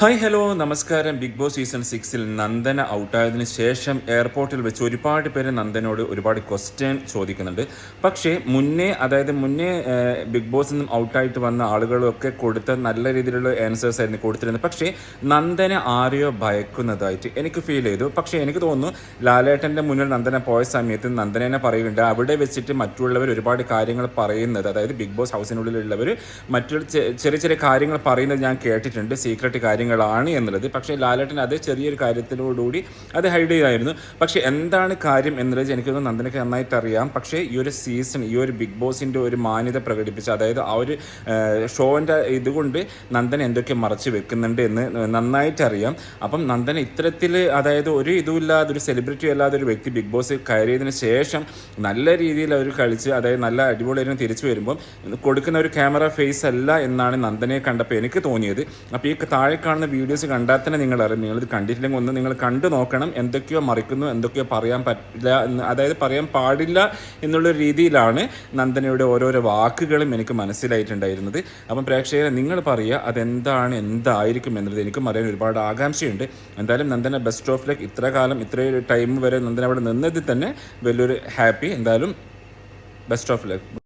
Hi hello നമസ്കാരം. Big boss season സിക്സിൽ നന്ദന ഔട്ടായതിനു ശേഷം എയർപോർട്ടിൽ വെച്ച് ഒരുപാട് പേര് നന്ദനോട് ഒരുപാട് ക്വസ്റ്റ്യൻ ചോദിക്കുന്നുണ്ട്. പക്ഷേ മുന്നേ അതായത് മുന്നേ ബിഗ് ബോസിൽ നിന്നും ഔട്ടായിട്ട് വന്ന ആളുകളൊക്കെ കൊടുത്ത നല്ല രീതിയിലുള്ള ആൻസേഴ്സ് ആയിരുന്നു കൊടുത്തിരുന്നത്. പക്ഷേ നന്ദന ആരെയോ ഭയക്കുന്നതായിട്ട് എനിക്ക് ഫീൽ ചെയ്തു. പക്ഷേ എനിക്ക് തോന്നുന്നു ലാലേട്ടന്റെ മുന്നിൽ നന്ദന പോയ സമയത്ത് നന്ദനെ പറയുന്നുണ്ട്. അവിടെ വെച്ചിട്ട് മറ്റുള്ളവർ ഒരുപാട് കാര്യങ്ങൾ പറയുന്നത് അതായത് ബിഗ് ബോസ് ഹൗസിനുള്ളിലുള്ളവർ മറ്റുള്ള ചെ- ചെറിയ ചെറിയ കാര്യങ്ങൾ പറയുന്നത് ഞാൻ കേട്ടിട്ടുണ്ട്. സീക്രട്ട് കാര്യങ്ങളാണ് എന്നുള്ളത്. പക്ഷേ ലാലേട്ടൻ അത് ചെറിയൊരു കാര്യത്തിനോടുകൂടി അത് ഹൈഡ് ചെയ്തായിരുന്നു പക്ഷേ എന്താണ് കാര്യം എന്നുള്ളത് എനിക്ക് നന്ദനക്ക് നന്നായിട്ട് അറിയാം പക്ഷേ ഈ ഒരു സീസൺ ഈ ഒരു ബിഗ് ബോസിന്റെ ഒരു മാന്യത പ്രകടിപ്പിച്ച് അതായത് ആ ഒരു ഷോന്റെ ഇതുകൊണ്ട് നന്ദൻ എന്തൊക്കെ മറച്ച് വെക്കുന്നുണ്ട് എന്ന് നന്നായിട്ട് അറിയാം അപ്പം നന്ദൻ ഇത്തരത്തിൽ അതായത് ഒരു ഇതുമില്ലാതെ ഒരു സെലിബ്രിറ്റി അല്ലാതെ ഒരു വ്യക്തി ബിഗ് ബോസ് കയറിയതിന് ശേഷം നല്ല രീതിയിൽ അവർ കളിച്ച് അതായത് നല്ല അടിപൊളിയായിരുന്നു തിരിച്ചു വരുമ്പം കൊടുക്കുന്ന ഒരു ക്യാമറ ഫേസ് അല്ല എന്നാണ് നന്ദനെ കണ്ടപ്പോൾ എനിക്ക് തോന്നിയത്. അപ്പോൾ ഈ താഴെ കാണുന്ന വീഡിയോസ് കണ്ടാൽ തന്നെ നിങ്ങൾ അറിയാം നിങ്ങളിത് കണ്ടിട്ടില്ലെങ്കിൽ ഒന്ന് നിങ്ങൾ കണ്ടു നോക്കണം. എന്തൊക്കെയോ മറിക്കുന്നു എന്തൊക്കെയോ പറയാൻ പറ്റില്ല എന്ന് അതായത് പറയാൻ പാടില്ല എന്നുള്ള രീതിയിലാണ് നന്ദനയുടെ ഓരോരോ വാക്കുകളും എനിക്ക് മനസ്സിലായിട്ടുണ്ടായിരുന്നത്. അപ്പം പ്രേക്ഷകരെ നിങ്ങൾ പറയുക അതെന്താണ് എന്തായിരിക്കും എന്നുള്ളത് എനിക്കും അറിയാൻ ഒരുപാട് ആകാംക്ഷയുണ്ട്. എന്തായാലും നന്ദന ബെസ്റ്റ് ഓഫ് ലൈക്ക് ഇത്ര കാലം ഇത്രയൊരു ടൈം വരെ നന്ദന അവിടെ നിന്നതിൽ തന്നെ വലിയൊരു ഹാപ്പി എന്തായാലും ബെസ്റ്റ് ഓഫ് ലക്ക്